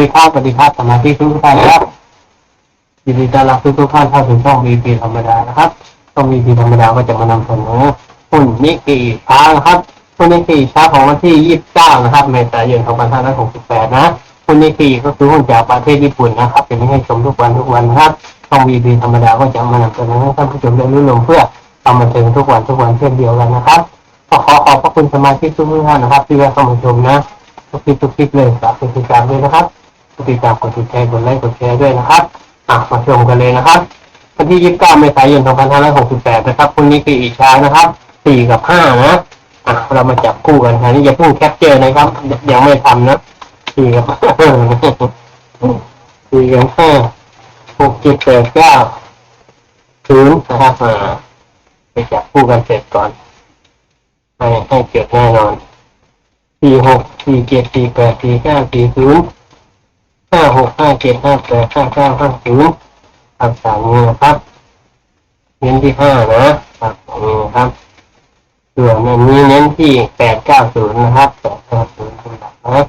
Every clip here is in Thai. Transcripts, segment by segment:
ดีครับสวัสดีครับสมาชิกทุกท่านครับยินดีต้อนรับทุกทุกท่านเข้าสู่ช่อง VP ธรรมดานะครับช่อง VP ธรรมดาก็จะมานำเสนอหุ้นนิกเกิช้านะครับหุ้นนิกเกิช้าของวันที่ 29 นะครับเมษายน 2568 นะหุ้นนิกเกิก็คือหุ้นจากประเทศญี่ปุ่นนะครับเป็นให้ชมทุกวันทุกวันนะครับช่อง VP ธรรมดาก็จะมานำเสนอให้ท่านผู้ชมได้รู้ลมเพื่อความบันเทิงทุกวันทุกวันเช่นเดียวกันนะครับก็ขอขอบพระคุณสมาชิกทุกท่านนะครับ ที่แวะเข้ามาชมนะทุกคลิปทุกคลิปเลยฝากติดตามด้วยนะครับ กติดตามกดติดแชร์กดไลค์กดแชร์ด้วยนะครับมาชมกันเลยนะครับวันที่สิบเก้าไมษายน 2568 นะครับคุณนี้คืออีชางนะครับสี่กับห้านะเรามาจับคู่กันครับนี่อย่าเพิ่งแคปเจอร์นะครับ ยังไม่ทำนะสี่กับ 5 4 กับเก้า9 0นนะครับไปจับคู่กันเสร็จก่อน ให้ให้เกิดแน่นอนสี่หกสี่เจ็ดสี่แปดสี่เ6 4 7 4 8 4 9 4 0 ห้าหกห้าเจ็ดห้าแปดห้าเก้าห้าศูนย์ครับสามนี้นะครับเน้นที่ห้านะครับสามนี้นะครับส่วนอันนี้เน้นที่แปดเก้าศูนย์นะครับแปดเก้าศูนย์เป็นหลักนะครับ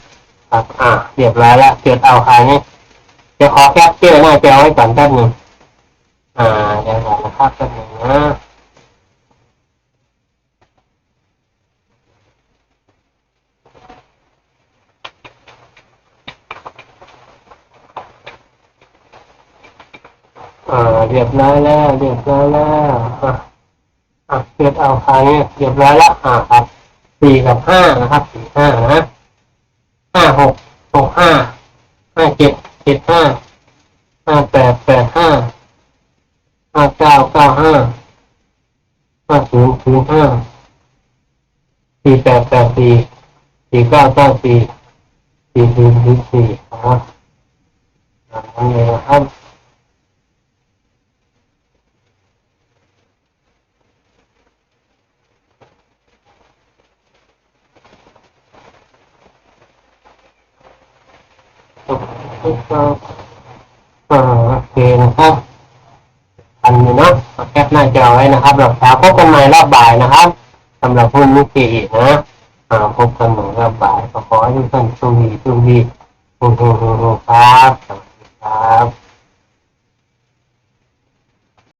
อ่าเรียบร้อยแล้วเกิดเอาใครนี่จะขอแคปเจอร์หน้าจอไว้ก่อนแป๊บหนึงอ่าเดี๋ยวก่อนนะครับแป๊บหนึงนะ เรียบร้อยแล้วเรียบร้อยแล้วอะอะเกิดเอาคราวนี้เรียบร้อยแล้วอ่าครับสี่กับห้านะครับสี่ห้านะห้าหกหกห้าห้าเจ็ดเจ็ดห้าห้าแปดแปดห้าห้าเก้าเก้าห้าห้าศูนย์ศูนย์ห้าสี่แปดแปดสี่สี่เก้าเก้าสี่สี่ศูนย์ศูนย์สี่นะครับอ่าอันนี้นะครับ อ่าโอเคนะครับอันนี้เนาะแคปหน้าจอไว้นะครับเราเช้าพบกันใหม่รอบบ่ายนะครับสำหรับหุ้นนิกเกินะอ่าพบกันใหม่รอบบ่ายขอให้ทุกท่านโชคดีโชคดีโอ้โหครับ